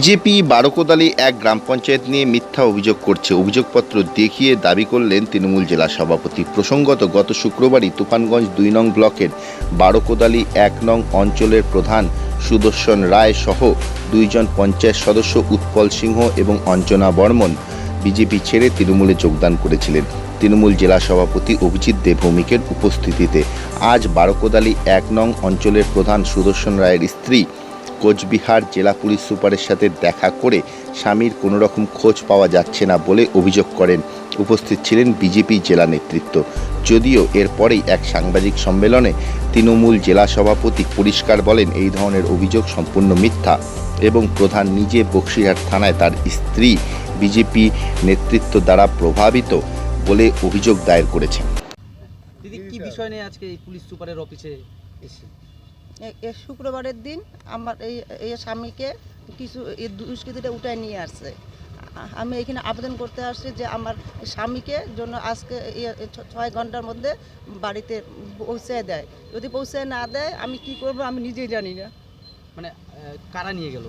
BJP Barokodali এক গ্রাম পঞ্চায়েত নিয়ে মিথ্যা অভিযোগ করছে। অভিযোগপত্র দেখিয়ে দাবি করলেন তৃণমূল জেলা সভাপতি। প্রসঙ্গত, গত শুক্রবারই তুফানগঞ্জ দুই নং ব্লকের বারোকোদালি এক নং অঞ্চলের প্রধান সুদর্শন রায় সহ দুইজন পঞ্চায়েত সদস্য উৎপল সিংহ এবং অঞ্জনা বর্মন বিজেপি ছেড়ে তৃণমূলে যোগদান করেছিলেন। তৃণমূল জেলা সভাপতি অভিজিৎ দেবভৌমিকের উপস্থিতিতে আজ বারোকোদালি এক নং অঞ্চলের প্রধান সুদর্শন রায়ের স্ত্রী কোচবিহার জেলা পুলিশ সুপারের সাথে দেখা করে স্বামীর কোনো রকম খোঁজ পাওয়া যাচ্ছে না বলে অভিযোগ করেন। উপস্থিত ছিলেন বিজেপি জেলা নেতৃত্ব। যদিও এরপরেই এক সাংবাদিক সম্মেলনে তৃণমূল জেলা সভাপতি পরিষ্কার বলেন, এই ধরনের অভিযোগ সম্পূর্ণ মিথ্যা এবং প্রধান নিজে বক্সিহাট থানায় তার স্ত্রী বিজেপি নেতৃত্ব দ্বারা প্রভাবিত বলে অভিযোগ দায়ের করেছেন। দিদি, কি বিষয় নিয়ে আজকে এই পুলিশ সুপারের অফিসে এসে এ- শুক্রবারের দিন আমার এই এই স্বামীকে কিছু এই দুষ্কৃতীটা উঠায় নিয়ে আসছে। আমি এখানে আবেদন করতে আসছি যে আমার স্বামীকে জন্য আজকে ছয় ঘণ্টার মধ্যে বাড়িতে পৌঁছে দেয়। যদি পৌঁছে না দেয় আমি কি করব আমি নিজেই জানি না। মানে কারা নিয়ে গেল?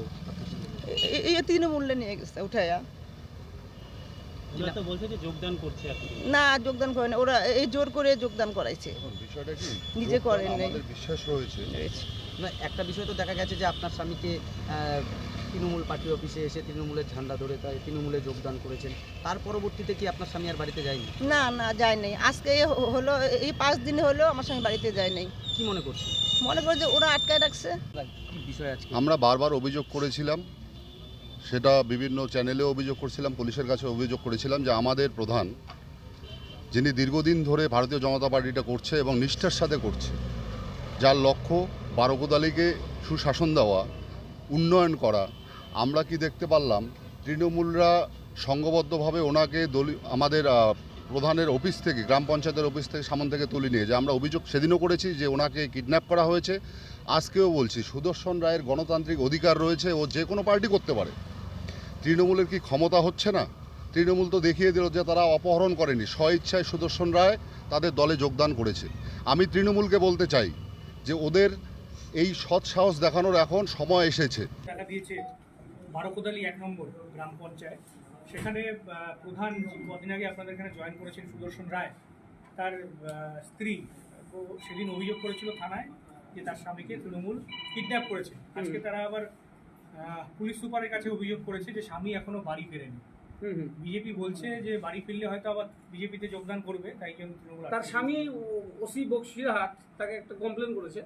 এই তৃণমূল্যে নিয়ে গেছে উঠাইয়া ওরা তো বলছে যে যোগদান করছে এখন না। যোগদান করে ওরা এই জোর করে যোগদান করাইছে। বিষয়টা কি? নিজে করেন আমাদের বিশ্বাস রয়েছে। না একটা বিষয় তো দেখা গেছে যে আপনার স্বামীকে তৃণমূল পার্টি অফিসে এসে তৃণমূলের ঝান্ডা ধরে তাই তৃণমূলে যোগদান করেছেন। তার পরবর্তীতে কি আপনার স্বামী আর বাড়িতে যায়নি? না না যায় নাই। আজকে হলো এই পাঁচ দিন হলো আমার স্বামী বাড়িতে যায় নাই। কি মনে করছেন? মনে করে যে ওরা আটকায় রাখছে। বিষয় আজকে? আমরা বারবার অভিযোগ করেছিলাম সেটা বিভিন্ন চ্যানেলে অভিযোগ করছিলাম, পুলিশের কাছে অভিযোগ করেছিলাম যে আমাদের প্রধান, যিনি দীর্ঘদিন ধরে ভারতীয় জনতা পার্টিটা করছে এবং নিষ্ঠার সাথে করছে, যার লক্ষ্য বারোকোদালিকে সুশাসন দেওয়া, উন্নয়ন করা। আমরা কি দেখতে পারলাম, তৃণমূলরা সংঘবদ্ধভাবে ওনাকে দলি, আমাদের প্রধানের অফিস থেকে, গ্রাম পঞ্চায়েতের অফিস থেকে সামন থেকে তুলে নিয়ে যে আমরা অভিযোগ সেদিনও করেছি যে ওনাকে কিডন্যাপ করা হয়েছে। আজকেও বলছি, সুদর্শন রায়ের গণতান্ত্রিক অধিকার রয়েছে, ও যে কোনো পার্টি করতে পারে। তৃণমূলের কি ক্ষমতা হচ্ছে না? তৃণমূল তো দেখিয়ে দিল যে তারা অপহরণ করেনি। স্বইচ্ছায় সুদর্শন রায় তাদের দলে যোগদান করেছে আমি তৃণমূলকে বলতে চাই যে ওদের এই সৎ সাহস দেখানোর এখন সময় এসেছে। দিয়েছে এক নম্বর গ্রাম পঞ্চায়েত। সেখানে প্রধান কদিন আগে আপনাদের এখানে জয়েন করেছেন সুদর্শন রায় তার স্ত্রী তো সেদিন অভিযোগ করেছিল থানায় যে তার স্বামীকে তৃণমূল কিডন্যাপ করেছে। আজকে তারা আবার পুলিশ সুপারের কাছে অভিযোগ করেছে যে স্বামী এখনও বাড়ি ফেরেনি। বিজেপি বলছে যে বাড়ি ফিরলে হয়তো আবার বিজেপিতে যোগদান করবে তাই জন্য তৃণমূল তার স্বামী ওসি বক্সিরহাট তাকে একটা কমপ্লেন করেছে।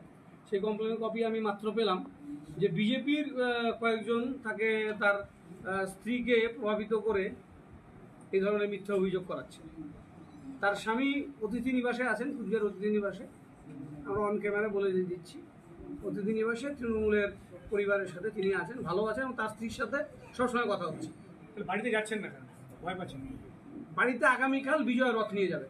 সেই কমপ্লেনের কপি আমি মাত্র পেলাম যে বিজেপির কয়েকজন তাকে তার স্ত্রীকে প্রভাবিত করে এই ধরনের মিথ্যা অভিযোগ করাচ্ছে। তার স্বামী অতিথি নিবাসে আছেন কুচবিহার অতিথি নিবাসে। আমরা অন ক্যামেরা বলে দিচ্ছি। অতিথি নিবাসে তৃণমূলের পরিবারের সাথে তিনি আছেন ভালো আছেন এবং তার স্ত্রীর সাথে সবসময় কথা হচ্ছে। বাড়িতে যাচ্ছেন না কেন? ভয় পাচ্ছেন? বাড়িতে আগামীকাল বিজয় রথ নিয়ে যাবে।